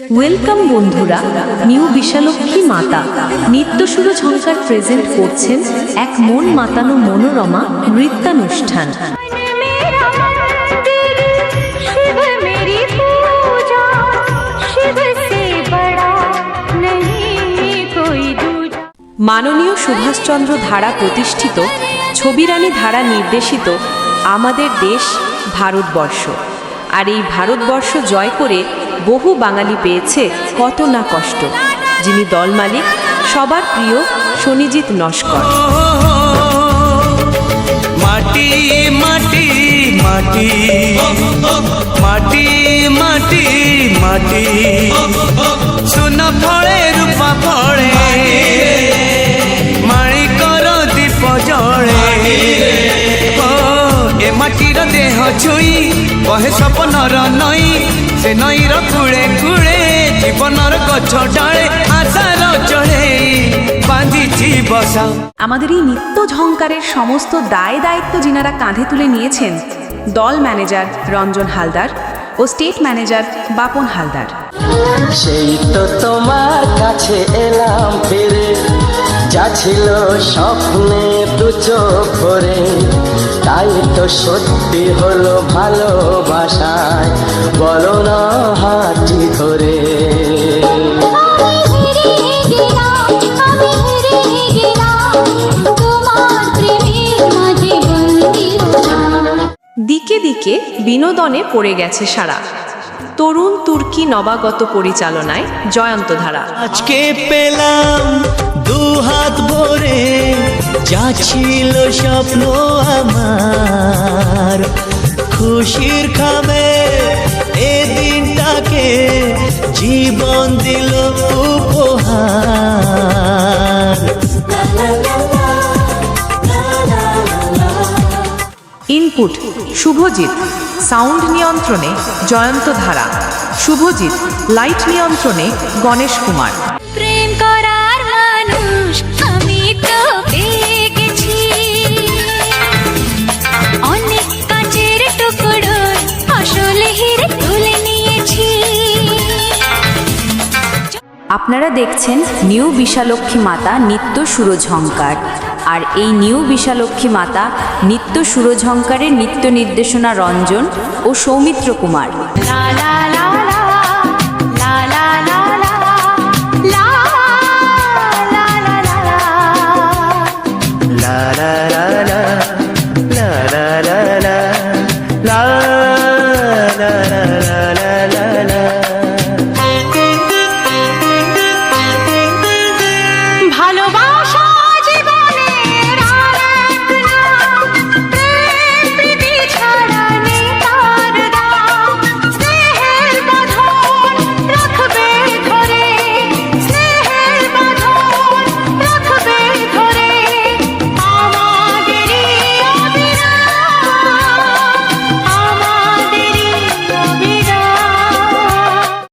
Welcome বন্ধুরা। New Vishalakshi মাতা। নিত্য সুরজ হংকার প্রেজেন্ট করছেন এক মন মাতানো মনোরমা নৃত্যানুষ্ঠান। মাননীয় সুভাষচন্দ্র ধারা প্রতিষ্ঠিত, ছবিরানী ধারা নির্দেশিত আমাদের দেশ ভারতবর্ষ। আর এই ভারতবর্ষ জয় করে বহু বাঙালি পেয়েছে কত না কষ্ট। যিনি দল মালিক, সবার প্রিয় সনিজিৎ নস্কর। মাটি মাটি মাটি। মাটি মাটি মাটি। সোনা ফলে রূপা ফলে। ଛୁଇଁ କହେ ସପନର ନଈ ସେ ନଈର କୂଳେ କୂଳେ ଜୀବନର ଗଛ ଡାଳେ ଆଶାର ଚଢ଼େଇ ବାନ୍ଧିଛି ବସା আমাদের এই নিত্য ঝঙ্কারের সমস্ত দায় দায়িত্ব যিনারা কাঁধে তুলে নিয়েছেন দল ম্যানেজার রঞ্জন হালদার ও স্টেট ম্যানেজার বাপন হালদার সেই তো তোমার কাছে এলাম ফিরে যা ছিল স্বপ্নে দু চোখ ভরে তাই তো সত্যি হলো ভালোবাসায় বলো না হাতি ধরে। দিকে দিকে বিনোদনে পড়ে গেছে সারা। তরুণ তুর্কি নবাগত পরিচালনায় জয়ন্ত ধারা আজকে পেলাম দু হাত ভরে যা ছিল স্বপ্ন আমার। খুশির খামে এ দিনটাকে জীবন দিল উপহার। ইনপুট শুভজিৎ সাউন্ড নিয়ন্ত্রণে জয়ন্ত ধারা। শুভজিৎ লাইট নিয়ন্ত্রণে গণেশ কুমার। আপনারা দেখছেন নিউ বিশালক্ষী মাতা নিত্য সুরঝঙ্কার আর এই নিউ বিশালক্ষী মাতা নিত্য সুরঝঙ্কারের নিত্য নির্দেশনা রঞ্জন ও Soumitra Kumar la la la ভালোবাস